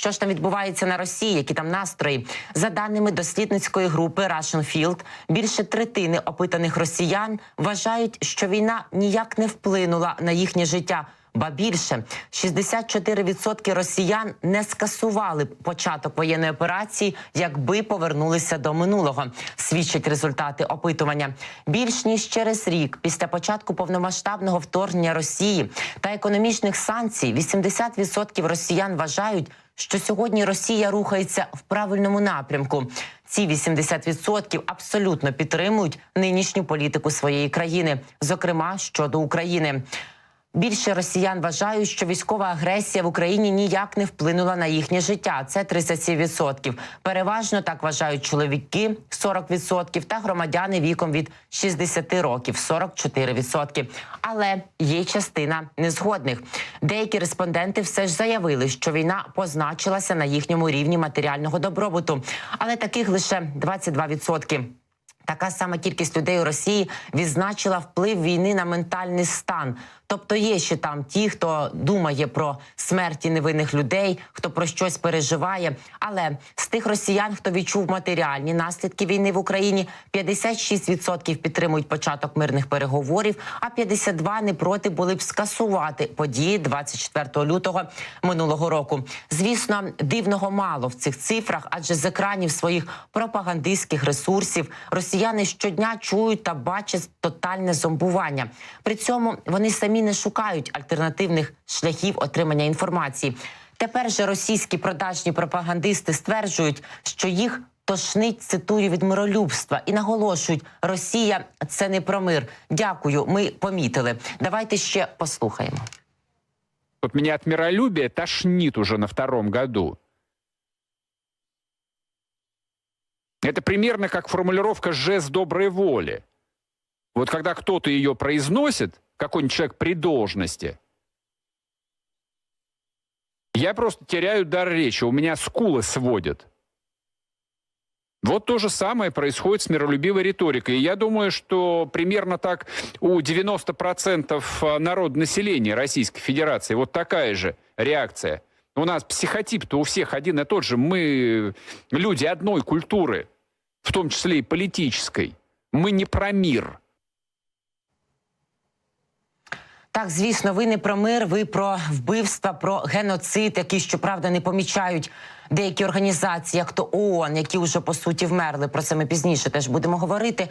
що ж там відбувається на Росії, які там настрої. За даними дослідницької групи Russian Field, більше третини опитаних росіян вважають, що війна ніяк не вплинула на їхнє життя. Ба більше 64% росіян не скасували б початок воєнної операції, якби повернулися до минулого. Свідчать результати опитування. Більш ніж через рік після початку повномасштабного вторгнення Росії та економічних санкцій, 80% росіян вважають, що сьогодні Росія рухається в правильному напрямку. Ці 80% абсолютно підтримують нинішню політику своєї країни, зокрема щодо України. Більше росіян вважають, що військова агресія в Україні ніяк не вплинула на їхнє життя. Це 37%. Переважно так вважають чоловіки 40% та громадяни віком від 60 років 44%. Але є частина незгодних. Деякі респонденти все ж заявили, що війна позначилася на їхньому рівні матеріального добробуту, але таких лише 22%. Така сама кількість людей у Росії відзначила вплив війни на ментальний стан. Тобто є ще там ті, хто думає про смерті невинних людей, хто про щось переживає. Але з тих росіян, хто відчув матеріальні наслідки війни в Україні, 56% підтримують початок мирних переговорів, а 52% не проти були б скасувати події 24 лютого минулого року. Звісно, дивного мало в цих цифрах, адже з екранів своїх пропагандистських ресурсів росіяни щодня чують та бачать тотальне зомбування. При цьому вони самі не шукають альтернативних шляхів отримання інформації. Тепер же російські продажні пропагандисти стверджують, що їх тошнить цитую від миролюбства і наголошують, Росія це не про мир. Дякую, ми помітили. Давайте ще послухаємо. Вот меня от миролюбия тошнит уже на втором году. Это примерно как формулировка «жест доброй воли». Вот когда кто-то ее произносит, какой-нибудь человек при должности, я просто теряю дар речи, у меня скулы сводят. Вот то же самое происходит с миролюбивой риторикой. И я думаю, что примерно так у 90% народа населения Российской Федерации вот такая же реакция. У нас психотип-то у всех один и тот же. Мы люди одной культуры, в том числе и политической. Мы не про мир. Так, звісно, ви не про мир, ви про вбивства, про геноцид, які щоправда не помічають деякі організації, як то ООН, які вже по суті вмерли. Про це ми пізніше теж будемо говорити.